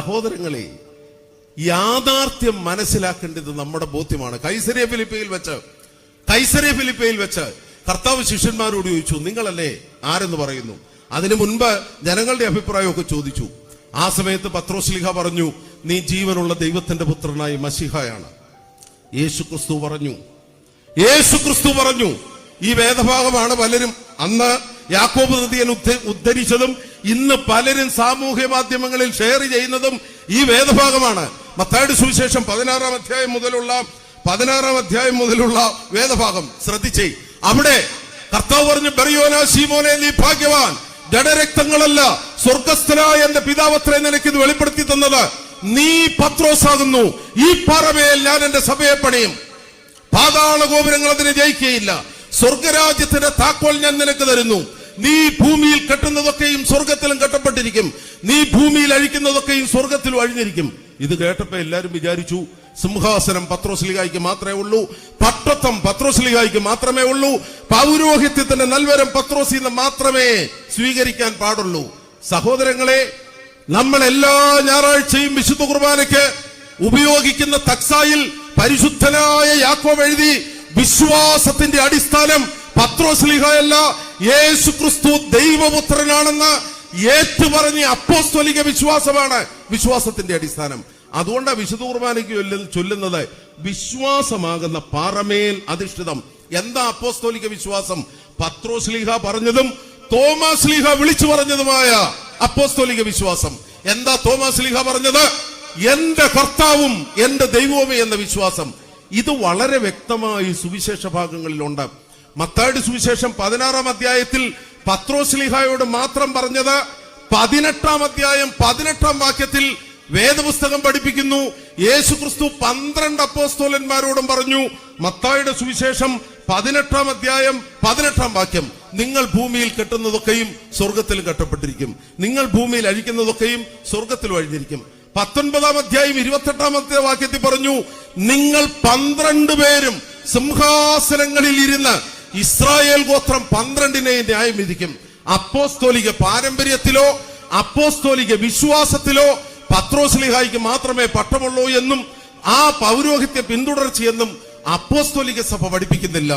സഹോദരങ്ങളെ യാഥാർത്ഥ്യം മനസ്സിലാക്കേണ്ടത് നമ്മുടെ ബോധ്യമാണ്. കൈസരിയ ഫിലിപ്പയിൽ വെച്ച് കൈസരിയ ഫിലിപ്പയിൽ വെച്ച് കർത്താവ് ശിഷ്യന്മാരോട് ചോദിച്ചു നിങ്ങളല്ലേ ആരെന്ന് പറയുന്നു? അതിനു മുൻപ് ജനങ്ങളുടെ അഭിപ്രായമൊക്കെ ചോദിച്ചു. ആ സമയത്ത് പത്രോസ്ലിഹ പറഞ്ഞു നീ ജീവനുള്ള ദൈവത്തിന്റെ പുത്രനായി മസിഹയാണ് യേശു ക്രിസ്തു പറഞ്ഞു യേശു ക്രിസ്തു പറഞ്ഞു ഈ വേദഭാഗമാണ് പലരും അന്ന് യാക്കോബ് നദിയൻ ഉദ്ധരിച്ചതും ഇന്ന് പലരും സാമൂഹ്യ മാധ്യമങ്ങളിൽ ഷെയർ ചെയ്യുന്നതും ഈ വേദഭാഗമാണ്. മത്തായുടെ സുവിശേഷം പതിനാറാം അധ്യായം മുതലുള്ള പതിനാറാം അധ്യായം മുതലുള്ള വേദഭാഗം. ശ്രദ്ധിച്ചേ. അവിടെ കർത്താവ് പറഞ്ഞു ബെറിയോനാ ശീമോനെ നീ ഭാഗ്യവാൻ. ജഡരക്തങ്ങളല്ല സ്വർഗസ്ഥനായ എന്റെ പിതാവത്രേ നിനക്ക് ഇത് വെളിപ്പെടുത്തി തന്നത്. നീ പത്രോസാകുന്നു. ഈ പറമേൽ ഞാൻ എന്റെ സഭയെ പണിയും. പാതാള ഗോപുരങ്ങൾ അതിനെ ജയിക്കുകയില്ല. സ്വർഗരാജ്യത്തിന്റെ താക്കോൽ ഞാൻ നിനക്ക് തരുന്നു. നീ ഭൂമിയിൽ കെട്ടുന്നതൊക്കെയും സ്വർഗത്തിലും കെട്ടപ്പെട്ടിരിക്കും. നീ ഭൂമിയിൽ അഴിക്കുന്നതൊക്കെയും സ്വർഗത്തിലും അഴിഞ്ഞിരിക്കും. ഇത് കേട്ടപ്പോ എല്ലാരും വിചാരിച്ചു സിംഹാസനം പത്രോസ്ലിഹായിക്ക് മാത്രമേ ഉള്ളൂ പട്ടത്വം പത്രോസ്ലിഹായിക്ക് മാത്രമേ ഉള്ളൂ പൗരോഹിത്യത്തിന്റെ നൽവരം പത്രോസിന്ന് മാത്രമേ സ്വീകരിക്കാൻ പാടുള്ളൂ. സഹോദരങ്ങളെ നമ്മൾ എല്ലാ ഞായറാഴ്ചയും വിശുദ്ധ കുർബാനയ്ക്ക് ഉപയോഗിക്കുന്ന തക്സായിൽ പരിശുദ്ധനായ യാക്കോബ് എഴുതി വിശ്വാസത്തിന്റെ അടിസ്ഥാനം പത്രോസ്ലിഹയല്ല. യേശു ക്രിസ്തു ദൈവപുത്രനാണെന്ന് ഏറ്റുപറഞ്ഞ അപ്പോസ്തോലിക വിശ്വാസമാണ് വിശ്വാസത്തിന്റെ അടിസ്ഥാനം. അതുകൊണ്ടാണ് വിശുദ്ധ കുർബാനയ്ക്ക് ചൊല്ലുന്നത് വിശ്വാസമാകുന്ന പാറമേൽ അധിഷ്ഠിതം. എന്താ അപ്പോസ്തോലിക വിശ്വാസം? പത്രോസ്ലിഹ പറഞ്ഞതും തോമസ് ലിഹ വിളിച്ചു പറഞ്ഞതുമായ അപ്പോസ്തോലിക വിശ്വാസം. എന്താ തോമസ് ലിഹ പറഞ്ഞത്? എന്റെ കർത്താവും എന്റെ ദൈവവുമേ എന്ന വിശ്വാസം. ഇത് വളരെ വ്യക്തമായി സുവിശേഷ ഭാഗങ്ങളിലുണ്ട്. മത്തായുടെ സുവിശേഷം പതിനാറാം അധ്യായത്തിൽ പത്രോസ്ലിഹായോട് മാത്രം പറഞ്ഞത് പതിനെട്ടാം അധ്യായം പതിനെട്ടാം വാക്യത്തിൽ വേദപുസ്തകം പഠിപ്പിക്കുന്നു. യേശു ക്രിസ്തു പന്ത്രണ്ട് അപ്പോസ്തോലന്മാരോടും പറഞ്ഞു മത്തായുടെ സുവിശേഷം പതിനെട്ടാം അധ്യായം പതിനെട്ടാം വാക്യം നിങ്ങൾ ഭൂമിയിൽ കെട്ടുന്നതൊക്കെയും സ്വർഗത്തിൽ കെട്ടപ്പെട്ടിരിക്കും. നിങ്ങൾ ഭൂമിയിൽ അഴിക്കുന്നതൊക്കെയും സ്വർഗത്തിൽ അഴിഞ്ഞിരിക്കും പത്തൊൻപതാം അധ്യായം ഇരുപത്തെട്ടാമത്തെ വാക്യത്തിൽ പറഞ്ഞു നിങ്ങൾ പന്ത്രണ്ട് പേരും സിംഹാസനങ്ങളിൽ ഇരുന്ന് ഇസ്രായേൽ ഗോത്രം പന്ത്രണ്ടിനെ ന്യായം വിധിക്കും. അപ്പോസ്തോലിക പാരമ്പര്യത്തിലോ അപ്പോസ്തോലിക വിശ്വാസത്തിലോ പത്രോസ്ലിഹായിക്ക് മാത്രമേ പട്ടമുള്ളൂ എന്നും ആ പൗരോഹിത്യ പിന്തുടർച്ചയെന്നും അപ്പോസ്തോലിക സഭ പഠിപ്പിക്കുന്നില്ല.